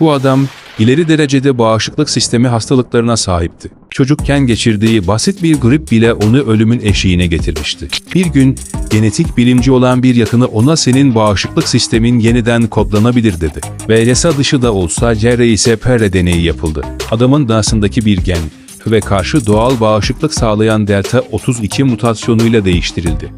Bu adam ileri derecede bağışıklık sistemi hastalıklarına sahipti. Çocukken geçirdiği basit bir grip bile onu ölümün eşiğine getirmişti. Bir gün genetik bilimci olan bir yakını ona senin bağışıklık sistemin yeniden kodlanabilir dedi. Ve yasa dışı da olsa CRISPR deneyi yapıldı. Adamın DNA'sındaki bir gen ve karşı doğal bağışıklık sağlayan delta 32 mutasyonuyla değiştirildi.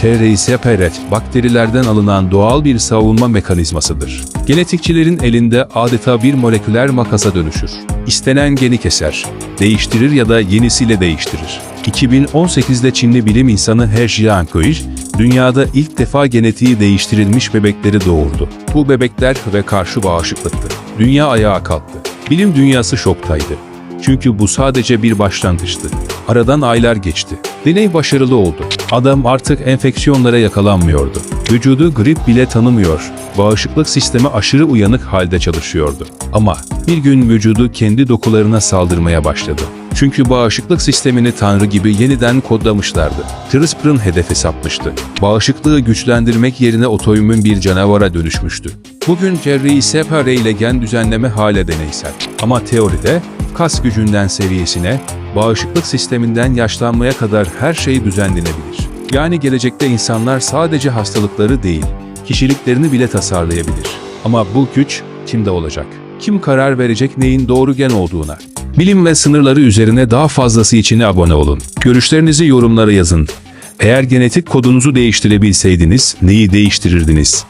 TRISPR, bakterilerden alınan doğal bir savunma mekanizmasıdır. Genetikçilerin elinde adeta bir moleküler makasa dönüşür. İstenen geni keser, değiştirir ya da yenisiyle değiştirir. 2018'de Çinli bilim insanı He Jiankui, dünyada ilk defa genetiği değiştirilmiş bebekleri doğurdu. Bu bebekler ve karşı bağışıklıktı. Dünya ayağa kalktı. Bilim dünyası şoktaydı. Çünkü bu sadece bir başlangıçtı. Aradan aylar geçti. Deney başarılı oldu. Adam artık enfeksiyonlara yakalanmıyordu. Vücudu grip bile tanımıyor. Bağışıklık sistemi aşırı uyanık halde çalışıyordu. Ama bir gün vücudu kendi dokularına saldırmaya başladı. Çünkü bağışıklık sistemini Tanrı gibi yeniden kodlamışlardı. CRISPR'ın hedefi sapmıştı. Bağışıklığı güçlendirmek yerine otoimmün bir canavara dönüşmüştü. Bugün cerrahi separe ile gen düzenleme hale deneysel. Ama teoride kas gücünden seviyesine, bağışıklık sisteminden yaşlanmaya kadar her şey düzenlenebilir. Yani gelecekte insanlar sadece hastalıkları değil, kişiliklerini bile tasarlayabilir. Ama bu güç kimde olacak? Kim karar verecek neyin doğru gen olduğuna? Bilim ve sınırları üzerine daha fazlası için abone olun. Görüşlerinizi yorumlara yazın. Eğer genetik kodunuzu değiştirebilseydiniz neyi değiştirirdiniz?